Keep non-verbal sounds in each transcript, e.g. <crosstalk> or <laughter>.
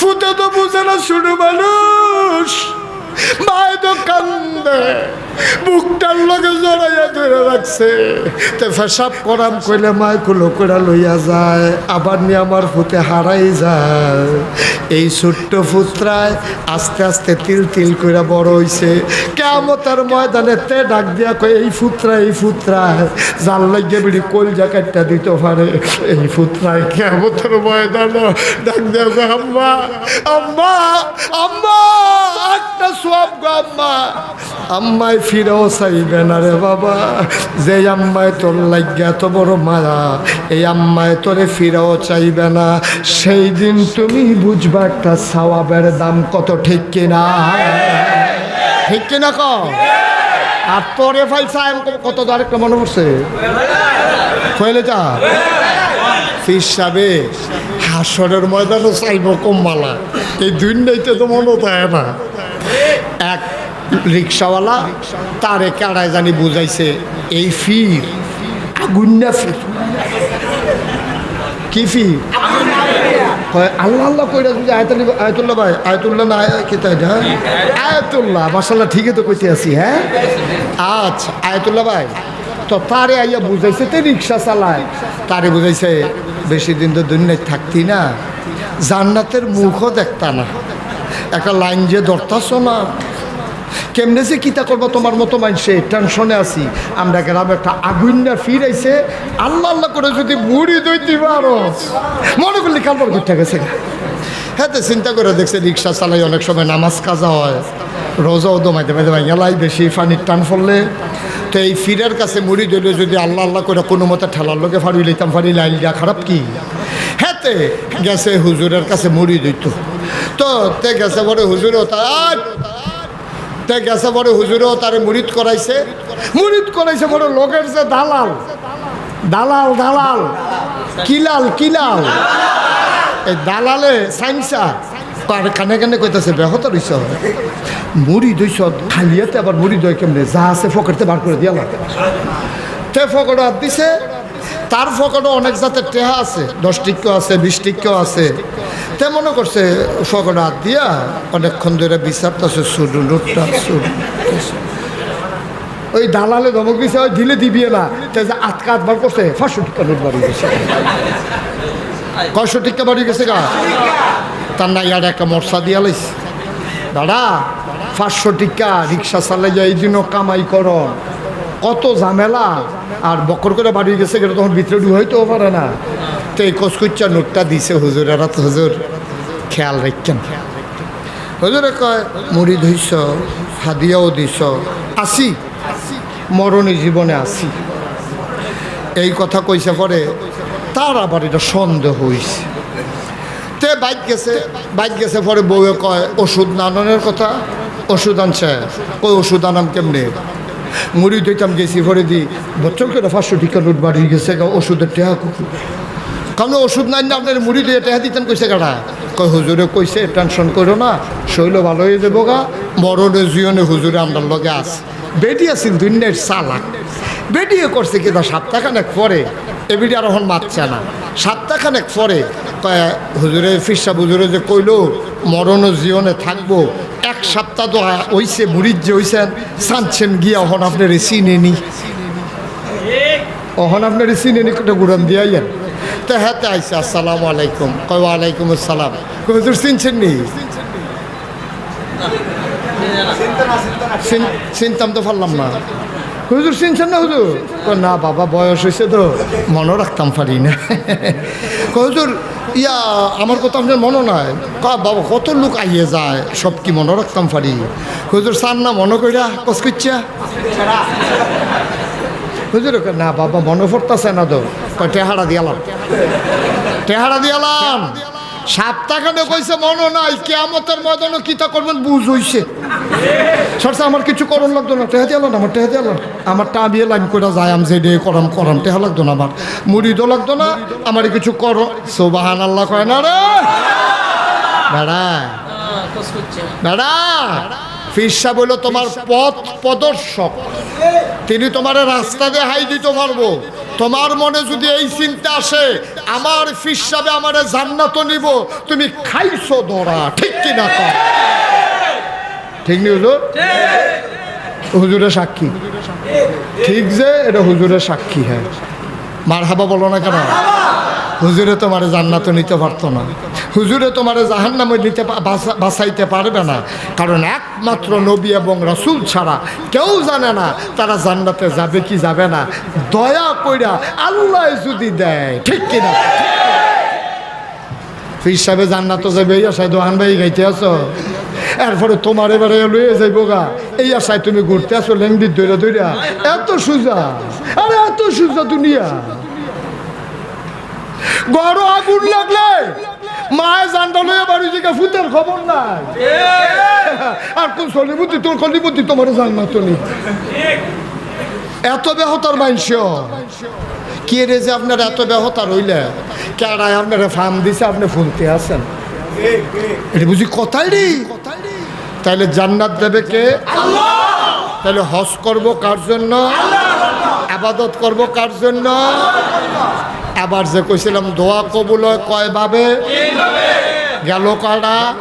ফুতে তো বুঝে না শুনে মানুষ মায় তো কান্দে। বুকটার লগে জড়াইয়া ধরে রাখছে। তে ফেসাব করাম কইলে মায় কুলো লইয়া যায়, আবার নিয়ে আমার ফুতে হারাই যায়। এই ছোট্ট ফুতরায় আস্তে আস্তে তিল তিল করে বড় হইছে। কেমতার ময়দানে তে ডাক দিয়া কই এই ফুতরা, এই ফুতরায়। জাল লাগিয়ে বিড়ি কোল জ্যাকেটটা দিতে পারে। এই ফুতরায় কেমতার ময়দানে ডাক দিয়া কই আম্মা আম্মা আম্মা, একটা সব গো আম্মা। আম্মায় ফিরেও চাইবে না রে বাবা। যে আম্মায় তোর লাগিয়া এত বড় মায়া, এই আম্মায় তোরে ফিরেও চাইবে না। সেই দিন তুমি বুঝবা একটা সাওয়াবের দাম কত, ঠিক কিনা? ঠিক কিনা ক? আর তোরে ফাইসা কত আরেকটা মনে পড়ছে? কইলে যা। ফির সাবে, হাসরের ময়দানও চাইব কমবালা এই দুইটাইতে তো মনে থাকে না। রিক্সাওয়ালা, তারে কারায় জানি বুঝাইছে, এই ফির আগুন্না ফির। কি ফির? আল্লাহ আল্লাহ কইরা যদি আয়তালি আয়তুল্লাহ ভাই আয়তুল্লাহ না আয়- কি তাই হ্যাঁ আয়তুল্লাহ মাসাল্লাহ ঠিকই তো কইতে আছি হ্যাঁ? আচ্ছা আয়তুল্লাহ ভাই, তো তারে আইয়া বুঝাইছে তে রিক্সা চালায়। তারে বুঝাইছে, বেশি দিন তো দুনিয়ায় থাকতি না, জান্নাতের মুখও দেখতা না। একটা লাইন যে ধরতাছ না কেমনে যে কিতা করব তোমার মতো মানুষে? টেনশনে আছি। আমরা গ্রামে একটা আগুন না ফিরাইছে। আল্লাহ আল্লাহ করে যদি মুড়ি দই দিবা আরও। মনে করলে কালবার ঘুরতে গেছে হ্যাঁ তো চিন্তা করে দেখছে, রিক্সা চালাই অনেক সময় নামাজ কাজা হয়। রোজাও দমাইতে পাই গেলাই বেশি পানির টান ফললে তো এই ফিরের কাছে মুড়ি দইলে যদি আল্লাহ আল্লাহ করে কোনো মতে ঠেলার লোকে ফাড়ি লইতাম ফাড়ি লাইল দিয়া খারাপ কি? হ্যাঁ তে গেছে হুজুরের কাছে মুড়ি দিত তো তে গেছে বড় হুজুরও তার তে গেছে বড় হুজুরেও তারে মুরিদ করাইছে। মুরিদ করাইছে বড় লোকের যে দালাল। দালাল দালাল। কিলাল কিলাল। এই দালালে সাইন্সা। আর কানে কানে কইতাছে, ব্যাহত রইছ। মুড়ি দইছ খালিয়াতে আবার মুড়ি দই কেমনে? যা আছে ফকরতে বার করে দিয়া লাগে তে ফকর দিছে। তার ফকরও অনেক জাতের টেহা আছে। দশ আছে, বিশ আছে। তে মনে করছে ফকর হাত দিয়া অনেকক্ষণ ধরে বিচারতেছে সুডু লুটটা সুডু ওই দালালে ধমক দিছে, ওই দিলে দিবিয়ে না। তে যে আটকা আটবার করছে, পাঁচশো টিকা নোট বাড়ি গেছে। কয়শো টিকা বাড়ি গেছে গা? তার না ইয়ার একটা মশা দিয়া লাইছে। দাদা পাঁচশো টিকা রিক্সা চালাইয়া এই জন্য কামাই কর। কত ঝামেলা, আর বকর করে বাড়ি গেছে গেলে তখন ভিতরে ঢুকাইতেও পারে না। তো এই কচকুচ্চা নোটটা দিছে হুজুর, এরা তো হুজুর। খেয়াল রাখছেন। হুজুরে কয়, মুড়ি ধইছ, হাদিয়াও দিছ, আসি, মরণী জীবনে আসি। এই কথা কইছে পরে তার আবার এটা সন্দেহ হইছে। তে বাইক গেছে বাইক গেছে পরে বউয়ে কয়, ওষুধ নানানোর কথা? ওষুধ আনছে। ওই ওষুধ আনাম কেমনে? মুড়ি ধুইতাম গেছি পরে দি, বছর করে পাঁচশো টিকা নোট বাড়ি গেছে, ওষুধের টেহা কারণ ওষুধ নাই না আপনার মুড়ি দিয়ে টেহা দিতেন কইছে গাড়া হুজুরে কইছে, টেনশন করো না, শৈল ভালো হয়ে যাব গা, মরণে জীবনে হুজুরে আমার লগে আছে। বেটি আছিল দুনিয়ার চালাক। বেটিয়ে করছে কিনা সপ্তাহখানেক পরে এবিডি আর এখন মারছে না। সপ্তাহখানেক পরে হুজুরে, ফিরসা হুজুরে যে কইলো, মরণ জীবনে থাকব, এক সপ্তাহ তো হইছে মুড়ির যে হইছেন, সানছেন গিয়া এখন আপনার চিনে নি অহন আপনার চিনে নি একটা গুড়ান দিয়াইয়েন? তো হ্যাঁ তো আইসা আসসালামু আলাইকুম। কয় ওয়ালাইকুম আসসালাম। হুজুর চিনছেন নি? চিন- চিনতাম তো পারলাম না। হুজুর চিনছেন না হুজুর? না বাবা বয়স হয়েছে তো। মনে রাখতাম পারি না। হুজুর ইয়া আমার কথা আপনার মনে নাই? কয়, বাবা কত লোক আইয়ে যায় সব কি মনে রাখতাম পারি? হুজুর সার না মনে কইরা কসকুচ্ছা হুজুর না বাবা মনে পড়তেছে না তো। কয় টেহারা দিয়ালাম টেহারা দিয়ালাম সপ্তাহখানে কইছে মনে নাই। কেমতের ময়দানে কিতা করবেন বুঝ হইছে সরসা, আমার কিছু করণ লাগতো না। টেহাতে আলো না আমার টেহাতে আলো আমার টা বিয়ে লাইন করে যায় আমি যে ডে করাম করাম। টেহা লাগতো না আমার। মুড়িদও লাগতো না, আমার কিছু করো। সোবাহান আল্লাহ কয় না রে। বেড়া। বেড়া। ফিরসা বলল তোমার পথ প্রদর্শক। তিনি তোমার রাস্তা দিয়ে হাই দিতে পারব তোমার মনে যদি এই চিন্তা আসে, আমার ফিসাবে আমার জান্নাত নিব, তুমি খাইছো দৌড়া, ঠিক কিনা কর ঠিক নি হুজুর? হুজুরের সাক্ষী। ঠিক যে এটা হুজুরের সাক্ষী হ্যাঁ। মার হাবা বলো না কেন? হুজুরে তোমার জান্নাত নিতে পারতো না। হুজুরে তোমার জাহান নামে নিতে বাঁচাইতে পারবে না। কারণ একমাত্র নবী এবং রসুল ছাড়া কেউ জানে না তারা জান্নাতে যাবে কি যাবে না। দয়া কইরা আল্লাহ যদি দেয়, ঠিক কিনা? হিসাবে জান্নাত যাবে, এই আশায় দোহান ভাই গাইতে আছো? এরপরে তোমার এবারে লয়ে যাইব গা। এই আশায় তুমি ঘুরতে আসো লেংদি দৈরা দৈরা এত সুজা, আরে এত সুজা দুনিয়া। গড় আগুন লাগলে মায়ের জানটা লইয়া বাড়ি থেকে ফুতের খবর নাই। আর কোন সলিবুদ্ধি তোর কলিবুদ্ধি তোমার জান্নাত নেই এত বেহতার মাংস কে রে যে আপনার এত বেহতার হইলে? কেডায় আপনারা ফার্ম দিছে আপনি ফুলতে আছেন। এটা বুঝি কথাই রে তাইলে জান্নাত দেবে কে? তাহলে হজ করব কার জন্য? আবাদত করব কার জন্য? আবার যে কইছিলাম, দোয়া কবুল হয় কয় ভাবে গেল কারা?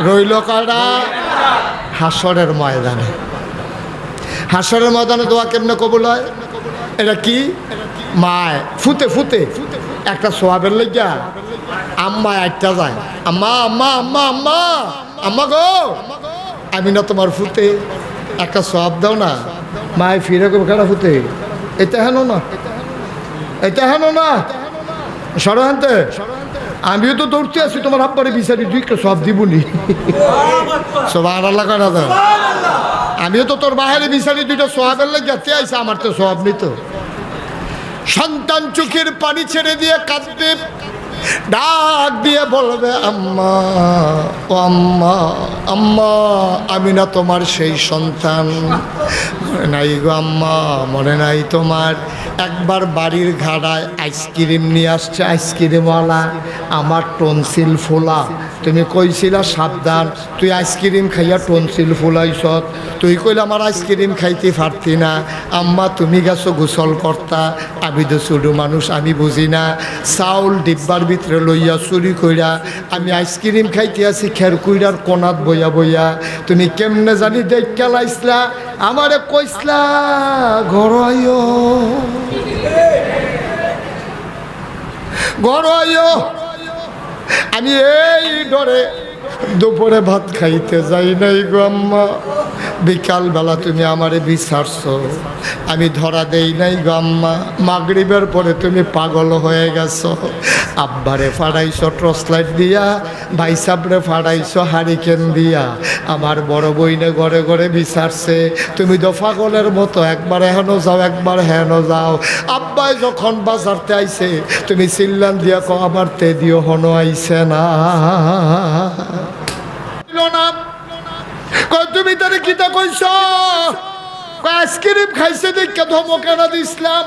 রইল কারা? হাসরের ময়দানে। হাসরের ময়দানে দোয়া কেমনে কবুল হয়? এটা কি? মায়, ফুতে ফুতে। একটা সোয়াবের লেগা আম্মা একটা যায়। আম্মা আম্মা আম্মা আম্মা আম্মা গো। আমি না তোমার ফুতে। একটা সোয়াব দাও না। মায় ফিরে খেলা ফুতে? এটা হেন না। এটা হেন না। সরহান্তে আমিও তো দৌড়তে আছি, তোমার আব্বারে বিচারি দুই সব দিবনি। সব আর আল্লাহ করা দাও আমিও তো তোর বাহারে বিচারি দুইটা সোয়াবের লেগে আইসা, আমার তো সোহাব নিত সন্তান চোখের পানি ছেড়ে দিয়ে কাঁদবে। ডাক দিয়ে বলবে, আম্মা, ও আম্মা আম্মা, আমি না তোমার সেই সন্তান। মনে নাই গো আম্মা, মনে নাই তোমার। একবার বাড়ির ঘাড়ায় আইসক্রিম নিয়ে আসছে আইসক্রিমওয়ালা আমার টনসিল ফোলা। তুমি কইছিলা সাবধান, তুই আইসক্রিম খাইয়া টনসিল ফুলাইছ তুই কইলে আমার আইসক্রিম খাইতে পারতি না। আম্মা, তুমি গেছো গোসল কর্তা। আমি তো ছোটো মানুষ, আমি বুঝি না। চাউল ডিব্বার ভিতরে লইয়া চুরি কইরা আমি আইসক্রিম খাইতে আছি, খের কুইরার কোনাত বইয়া বইয়া। তুমি কেমনে জানি দেখ লাইসলা, আমারে কইসলা ঘর ঘর আমি এই ডরে দুপুরে ভাত খাইতে যাই নাই গো আম্মা। বিকালবেলা তুমি আমারে বিচারছ। আমি ধরা দেই নাই গো আম্মা। মাগরিবের পরে তুমি পাগল হয়ে গেছো। আব্বারে ফাড়াইছ টর্চ লাইট দিয়া ভাই সাবরে ফাড়াইছ হারিকেন দিয়া। আমার বড় বইনে ঘরে ঘরে বিচারছে। তুমি তো পাগলের মতো, একবার হেনো যাও, একবার হেনো যাও। আব্বাই যখন বাজারতে আইছে, তুমি চিল্লান দিয়া কো আমার তে দিও হনো আইছে না। তুমি তার কিতা কইস কই আইসক্রিম খাইছে দেখা ধমকানা দিছিলাম।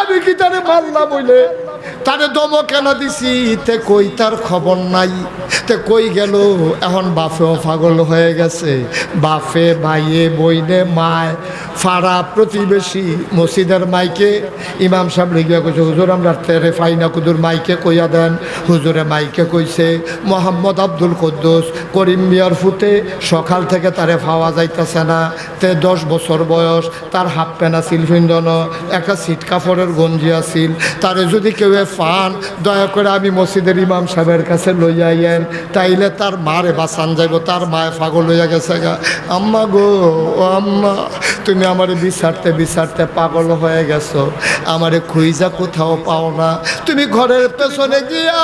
আমি কি তারে মারলাম বইলে তারে ধমক এনা দিছি, তে কই তার খবর নাই? তে কই গেল? এখন বাপেও পাগল হয়ে গেছে। বাপে, ভাইয়ে, বইনে, মায়, ফাড়া প্রতিবেশী, মসজিদের মাইকে, ইমাম সাহেব রেগিয়া কইছে, হুজুর, আমরা তেরে ফাইনা কুদুর মাইকে কইয়া দেন। হুজুরে মাইকে কইছে, মোহাম্মদ আব্দুল কুদ্দুস, করিম মিয়ার ফুতে সকাল থেকে তারে পাওয়া যাইতেছে না। তে দশ বছর বয়স, তার হাফ প্যানা ছিল ফিন্দন একটা সিট কাপড়ের গঞ্জি আছিল। তারে যদি কেউ ফান দয়া করে আমি মসজিদের ইমাম সাহেবের কাছে লইয়া আইয়েন। তাইলে তার মারে বাসান যাইব, তার মায়ে পাগল হইয়া গেছে গা। আম্মা গো, ও আম্মা, তুমি আমারে বিচারতে বিচারতে পাগল হয়ে গেছো। আমারে খুইজা কোথাও পাও না। তুমি ঘরের পেছনে গিয়া,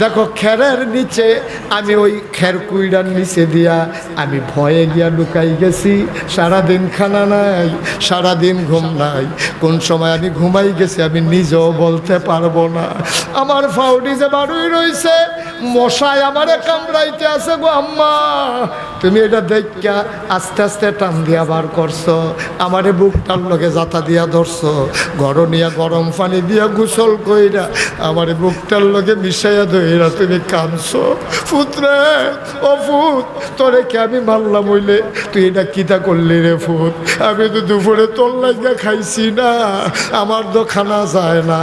দেখো খেরের নিচে আমি ওই খের কুইডার নিচে দিয়া আমি ভয়ে গিয়া লুকাই গেছি। সারাদিন খানা নাই, সারাদিন ঘুম নাই। কোন সময় আমি ঘুমাই গেছি আমি নিজেও বলতে পারব না। আমার ফাউডি যে বাড়ুই রইছে, মশাই আমারে কামড়াইতে আছে গো আম্মা। তুমি এটা দেখা আস্তে আস্তে টান দিয়া বার করছ, আমারে বুকটার লগে যাতা দিয়া ধরছো। গরম নিয়া গরম পানি দিয়া গোসল কইরা আমারে বুকটার লগে মিশাইয়া ধইরা তুমি কাঁদছো। পুত্রে ও পুত তোরে কে আমি মারলাম হইলে তুই এটা কিতা করলি রে ফুট আমি তো দুপুরে তোর লাগা খাইছি না। আমার তো খানা যায় না।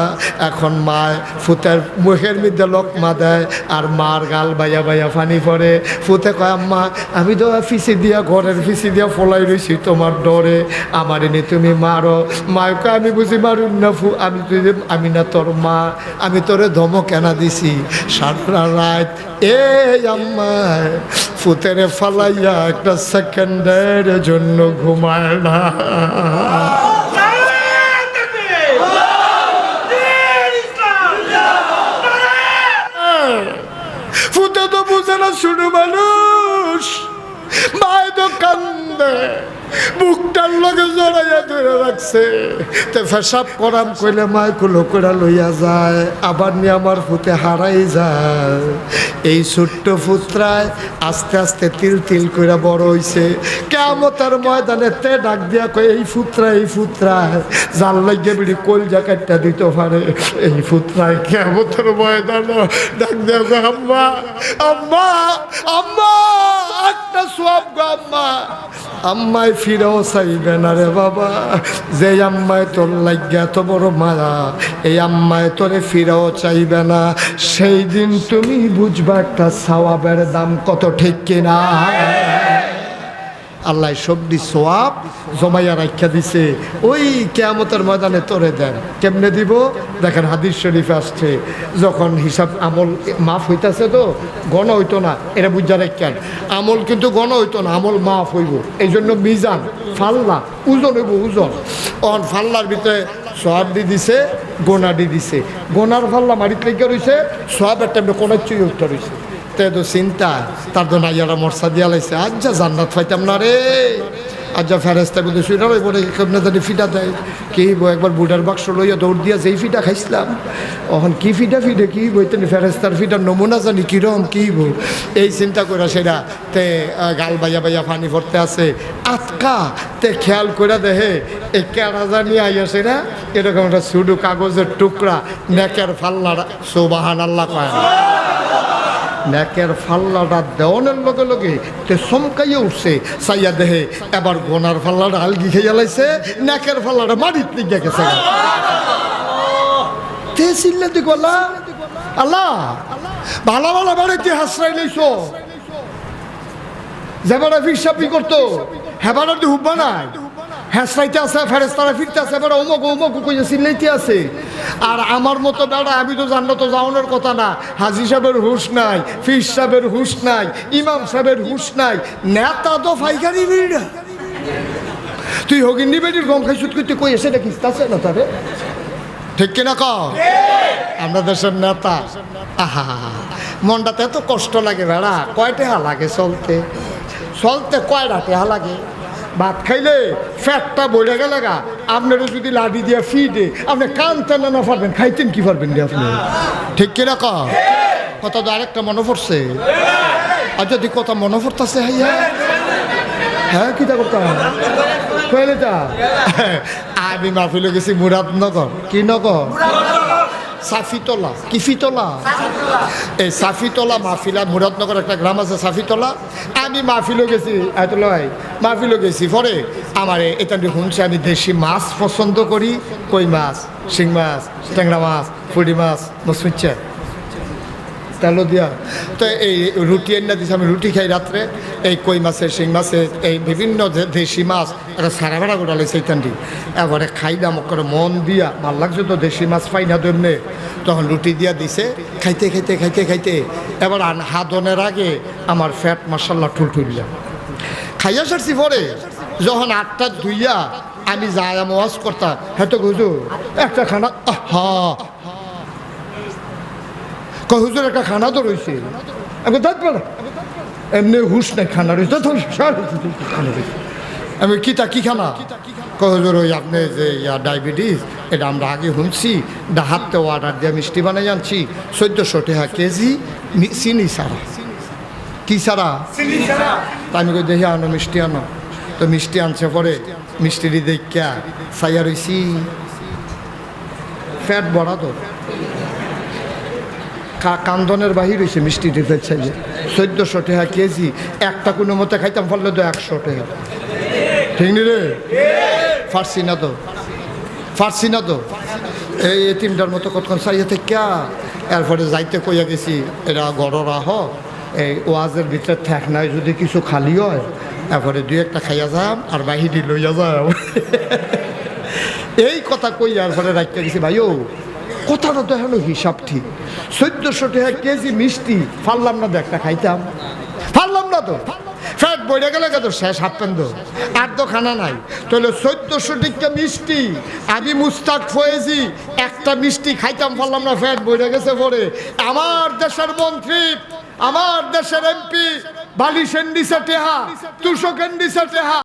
এখন মায় ফুতের মুখের মধ্যে লোকমা দেয় আর মার গাল বাইয়া বাইয়া ফানি পড়ে। ফুতে কয়, আম্মা, আমি তো ফিসি দিয়া ঘরের ফিসি দিয়া ফলাই রইছি তোমার ডরে। আমার এনে তুমি মারো। মায়কে আমি বুঝি মারুন না ফু, আমি তুই আমি না তোর মা, আমি তোরে ধমক কেনা দিছি। সারা রাত এ আম্মা ফুতেরে ফালাইয়া একটা সেকেন্ডের জন্য ঘুমায় না। ফুতে তো বুঝে শুরু মানুষ মায় তো কান্দে বুকটার লগে জড়াইয়া ধরে রাখছে। তে ফেসাব করাম কইলে মায় কুলো লইয়া যায়, আবার নিয়ে আমার ফুতে হারাই যায়। এই ছোট্ট ফুতরায় আস্তে আস্তে তিল তিল করে বড় হইছে। কেমতার ময়দানে তে ডাক দিয়া কয়, এই ফুতরা এই ফুতরায় জাল লাগিয়ে বিড়ি কল জ্যাকেটটা দিতে পারে। এই ফুতরায় কেমতার ময়দানে ডাক দিয়া কয়, আম্মা আম্মা আম্মা, একটা সব গো আম্মা। আম্মায় ফিরেও চাইবে না রে বাবা। যে আম্মায় তোর লাগিয়া তো বড় মারা এই আম্মায় তোরে ফিরেও চাইবে না। সেই দিন তুমি বুঝবা একটা সাওয়াবের দাম কত ঠিক কিনা। আল্লাহ সবজি সোয়াব জমাইয়া রাখা দিছে। ওই কেয়ামতের ময়দানে তোরে দেন। কেমনে দিব? দেখেন হাদিস শরীফ আসছে, যখন হিসাব আমল মাফ হইতাছে তো, গণ হইতো না, এটা বুঝা রাখেন আমল কিন্তু গণ হইতো না, আমল মাফ হইব। এই জন্য মিজান, ফাল্লা, ওজন হইব ওজন। অন ফাল্লার ভিতরে সোয়াব দি দিছে, গোনা দি দিছে। গোনার ফাল্লা মারিত লেগে রয়েছে সোয়াবের টাইমে কোনার চুই উঠতে রয়েছে তে চিন্তা। তার তো নাইয়ারা মরসা দিয়া লাইছে আজ যা জান্নাত পাইতাম না রে। আজ যা ফেরেস্তা বলতে শুয়ে রই বলে কেমনে জানি ফিটা দেয়? কি একবার বুডার বাক্স লইয়া দৌড় দিয়া যেই ফিটা খাইছিলাম এখন কি ফিটা ফিটে, কি বইতেন ফেরেস্তার ফিটার নমুনা জানি কিরম, কি বো এই চিন্তা করে সেটা তে গাল বাইয়া বাইয়া পানি ভরতে আছে। আটকা তে খেয়াল করে দেহে এই কেরা জানি আইয়াছে না এরকম একটা সুডু কাগজের টুকরা, নেকের ফাল্লা সোবাহান আল্লাহ না। ন্যাকের ফাল্লাটা দেওয়ানের লগে লগে তে চমকাইয়ে উঠছে, চাইয়া দেহে এবার গোনার ফাল্লাটা আলগি খেয়ে লাইছে ন্যাকের ফাল্লাটা মাটির দিকে গেছে। তে চিল্লে দি গলা, আল্লাহ, ভালো ভালো বাড়িতে হাসরাই লইছো। যেবারে ফিরসাপি করতো, হেবারে দি হুব্বা নাই। হ্যাঁসরাইতে আছে ফেরেস্তারা ফিরতে আছে এবার অমুক অমুক কইয়া চিল্লাইতে আছে। আর আমার মতো বেড়া, আমি তো জানলো তো যাওয়ানোর কথা না। হাজি সাহেবের হুশ নাই, ফির সাহেবের হুশ নাই, ইমাম সাহেবের হুশ নাই, নেতা তো ফাইকারি বিড়া তুই হগিন বেটির গম খাই সুদ করতে কই এসে দেখিস তাছে না তারে? ঠিক কিনা ক আমরা দেশের নেতা। আহা, মনটাতে এত কষ্ট লাগে বেড়া, কয় টেহা লাগে চলতে? চলতে কয়টা টেহা লাগে? ভাত খাইলে ফ্যাটটা বইলে গেলে গা আপনারও যদি লাডি দিয়ে ফি দে আপনি কান টানা না পারবেন খাইতেন কি পারবেন রে আপনি? ঠিক কিনা ক কথা তো আরেকটা মনে পড়ছে। আর যদি কথা মনে পড়তেছে, হাইয়া? হ্যাঁ কিটা করতাম কইলে তা? আমি মাহফিলে গেছি মুরাদনগর। কি নগর? সাফিতলা। কি ফিতলা? এই সাফিতলা মাহফিলা মুরাদনগর একটা গ্রাম আছে সাফিতলা, আমি মাহফিলও গেছি আয়তলা ভাই মাহফিলও গেছি, পরে আমার এটা শুনছি, আমি দেশি মাছ পছন্দ করি, কই মাছ, শিং মাছ, ট্যাংরা মাছ ফুড়ি মাছ তেলো দিয়া। তো এই রুটি এনে দিছে, আমি রুটি খাই রাত্রে। এই কই মাছের শিং মাছের এই বিভিন্ন দেশি মাছ একটা সারা ভাড়া গোটালে সেইখানটি এবারে খাইলাম করে মন দিয়া, ভালো লাগছে তো দেশি মাছ পাই না তেমনি তখন রুটি দিয়া দিছে, খাইতে খাইতে খাইতে খাইতে। এবার হাদনের আগে আমার ফ্যাট মাসাল্লাহ ঠুলঠুলিয়া খাইয়া সারছি পরে, যখন আটটা ধুইয়া আমি যাই ওয়াজ করতাম হ্যাঁ তো একটা খানা হা হুজুর একটা খানা তো রয়েছে আমি দাঁত পারা এমনি হুশ নাই খানা রয়েছে খানা আমি কি তা কি খানা? কয় হুজুর ওই আপনি যে ইয়া ডায়াবেটিস এটা আমরা আগে শুনছি। ডাহাতে অর্ডার দিয়ে মিষ্টি বানাই আনছি। চোদ্দোশো টাকা কেজি চিনি সারা কি সারা তা আমি কই দেখি আনো মিষ্টি আনো। তো মিষ্টি আনছে পরে মিষ্টিটি দেখা সাইয়া রইছি। ফ্যাট বড়া তো। কান্দনের বাহির হয়েছে মিষ্টি দিতে চাইলে। চোদ্দশো টাকা কেজি, একটা কোনো মতে খাইতাম, ফলে তো একশো টাকা। ঠিক নি রে? ফার্সি না তো? ফার্সি না তো? এই এতিমটার মতো কতক্ষণ চাইয়া থেকে এরপরে যাইতে কইয়া গেছি, এরা গড়রা হ, এই ওয়াজের ভিতরে থাক নাই, যদি কিছু খালি হয়, এরপরে দুই একটা খাইয়া যাম, আর বাহিরি লইয়া যাম। <laughs> এই কথা কই আর পরে রাখতে গেছি ভাইও কথাটা তো এখন হিসাব ঠিক। চোদ্দশো টাকা কেজি মিষ্টি ফারলাম না তো একটা খাইতাম। ফারলাম না তো? ফ্যাট বইরে গেলে শেষ আর তো খানা নাই। তাহলে চোদ্দশো টিকা মিষ্টি, আমি মুস্তাক ফয়েজি, একটা মিষ্টি খাইতাম পারলাম না, ফ্যাট বইরে গেছে পরে। আমার দেশের মন্ত্রী, আমার দেশের এমপি বালিশেন দিছে টেহা তুষকেন দিছে টেহা।